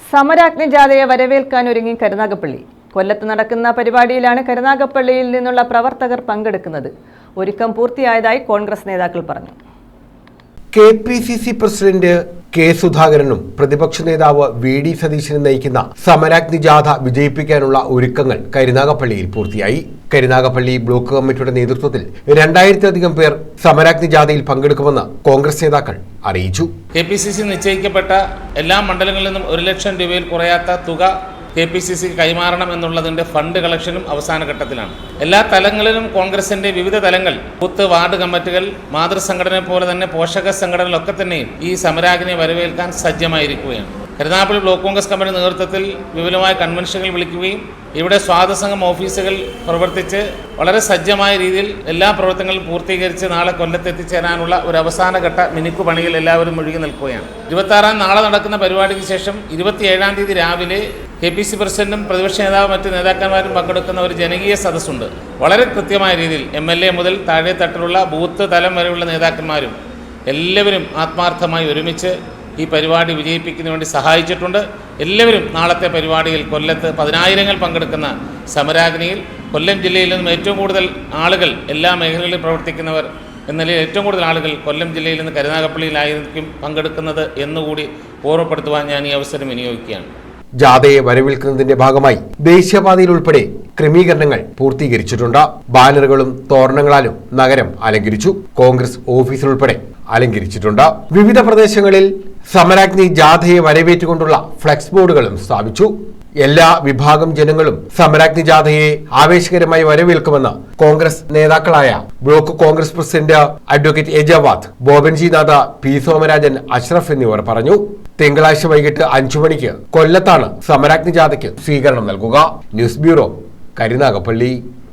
സമരാഗ്നി ജാഥയെ വരവേൽക്കാൻ ഒരുങ്ങി കരുനാഗപ്പള്ളി. കൊല്ലത്ത് നടക്കുന്ന പരിപാടിയിലാണ് കരുനാഗപ്പള്ളിയിൽ നിന്നുള്ള പ്രവർത്തകർ പങ്കെടുക്കുന്നത്. ഒരുക്കം പൂർത്തിയായതായി കോൺഗ്രസ് നേതാക്കൾ പറഞ്ഞു. K P C C president K സുധാകരനും പ്രതിപക്ഷ നേതാവ് വി ഡി സതീശനും നയിക്കുന്ന സമരാഗ്നി ജാഥ വിജയിപ്പിക്കാനുള്ള ഒരുക്കങ്ങൾ കരുനാഗപ്പള്ളിയിൽ പൂർത്തിയായി. കരുനാഗപ്പള്ളി ബ്ലോക്ക് കമ്മിറ്റിയുടെ നേതൃത്വത്തിൽ രണ്ടായിരത്തിലധികം പേർ സമരാഗ്നി ജാഥയിൽ പങ്കെടുക്കുമെന്ന് കോൺഗ്രസ് നേതാക്കൾ അറിയിച്ചു. കെ പി സി സി നിശ്ചയിക്കപ്പെട്ട എല്ലാ മണ്ഡലങ്ങളിൽ നിന്നും ഒരു ലക്ഷം രൂപയിൽ കുറയാത്ത തുക കെ പി സി സി കൈമാറണം എന്നുള്ളതിന്റെ ഫണ്ട് കളക്ഷനും അവസാന ഘട്ടത്തിലാണ്. എല്ലാ തലങ്ങളിലും കോൺഗ്രസിന്റെ വിവിധ തലങ്ങൾ ബൂത്ത് വാർഡ് കമ്മിറ്റികൾ മാതൃസംഘടന പോലെ തന്നെ പോഷക സംഘടനകളൊക്കെ തന്നെയും ഈ സമരാഗ്നിയെ വരവേൽക്കാൻ സജ്ജമായിരിക്കുകയാണ്. കരുനാഗപ്പള്ളി ബ്ലോക്ക് കോൺഗ്രസ് കമ്മിറ്റി നേതൃത്വത്തിൽ വിപുലമായ കൺവെൻഷനുകൾ വിളിക്കുകയും ഇവിടെ സ്വാതസംഘം ഓഫീസുകൾ പ്രവർത്തിച്ച് വളരെ സജ്ജമായ രീതിയിൽ എല്ലാ പ്രവർത്തനങ്ങളും പൂർത്തീകരിച്ച് നാളെ കൊല്ലത്ത് എത്തിച്ചേരാനുള്ള ഒരു അവസാനഘട്ട മിനുക്കു പണിയിൽ എല്ലാവരും മുഴുകി നിൽക്കുകയാണ്. ഇരുപത്താറാം നാളെ നടക്കുന്ന പരിപാടിക്ക് ശേഷം ഇരുപത്തിയേഴാം തീയതി രാവിലെ കെ പി സി പ്രസിഡന്റും പ്രതിപക്ഷ നേതാവും മറ്റ് നേതാക്കന്മാരും പങ്കെടുക്കുന്ന ഒരു ജനകീയ സദസ്സുണ്ട്. വളരെ കൃത്യമായ രീതിയിൽ എം എൽ എ മുതൽ താഴെത്തട്ടിലുള്ള ബൂത്ത് തലം വരെയുള്ള നേതാക്കന്മാരും എല്ലാവരും ആത്മാർത്ഥമായി ഒരുമിച്ച് ഈ പരിപാടി വിജയിപ്പിക്കുന്നതിന് വേണ്ടി സഹായിച്ചിട്ടുണ്ട്. എല്ലാവരും നാളത്തെ പരിപാടിയിൽ കൊല്ലത്ത് പതിനായിരങ്ങൾ പങ്കെടുക്കുന്ന സമരാഗ്നിയിൽ കൊല്ലം ജില്ലയിൽ നിന്നും ഏറ്റവും കൂടുതൽ ആളുകൾ എല്ലാ മേഖലകളിലും പ്രവർത്തിക്കുന്നവർ എന്ന നിലയിൽ ഏറ്റവും കൂടുതൽ ആളുകൾ കൊല്ലം ജില്ലയിൽ നിന്ന് കരുനാഗപ്പള്ളിയിലായിരിക്കും പങ്കെടുക്കുന്നത് എന്നുകൂടി ഓർമ്മപ്പെടുത്തുവാൻ ഞാൻ ഈ അവസരം വിനിയോഗിക്കുകയാണ്. ജാഥയെ വരവേൽക്കുന്നതിന്റെ ഭാഗമായി ദേശീയപാതയിൽ ഉൾപ്പെടെ ക്രമീകരണങ്ങൾ പൂർത്തീകരിച്ചിട്ടുണ്ട്. ബാനറുകളും തോരണങ്ങളാലും നഗരം അലങ്കരിച്ചു. കോൺഗ്രസ് ഓഫീസിലുൾപ്പെടെ അലങ്കരിച്ചിട്ടുണ്ട്. വിവിധ പ്രദേശങ്ങളിൽ സമരാഗ്നി ജാഥയെ വരവേറ്റുകൊണ്ടുള്ള ഫ്ലെക്സ് ബോർഡുകളും സ്ഥാപിച്ചു. എല്ലാ വിഭാഗം ജനങ്ങളും സമരാഗ്നി ജാഥയെ ആവേശകരമായി വരവേൽക്കുമെന്ന് കോൺഗ്രസ് നേതാക്കളായ ബ്ലോക്ക് കോൺഗ്രസ് പ്രസിഡന്റ് അഡ്വക്കേറ്റ് എജവാദ് ബോബൻജി നാഥ പി സോമരാജൻ അഷ്റഫ് എന്നിവർ പറഞ്ഞു. തിങ്കളാഴ്ച വൈകിട്ട് അഞ്ചു മണിക്ക് കൊല്ലത്താണ് സമരാഗ്നി ജാഥയ്ക്ക് സ്വീകരണം നൽകുക. News bureau Karunagappally.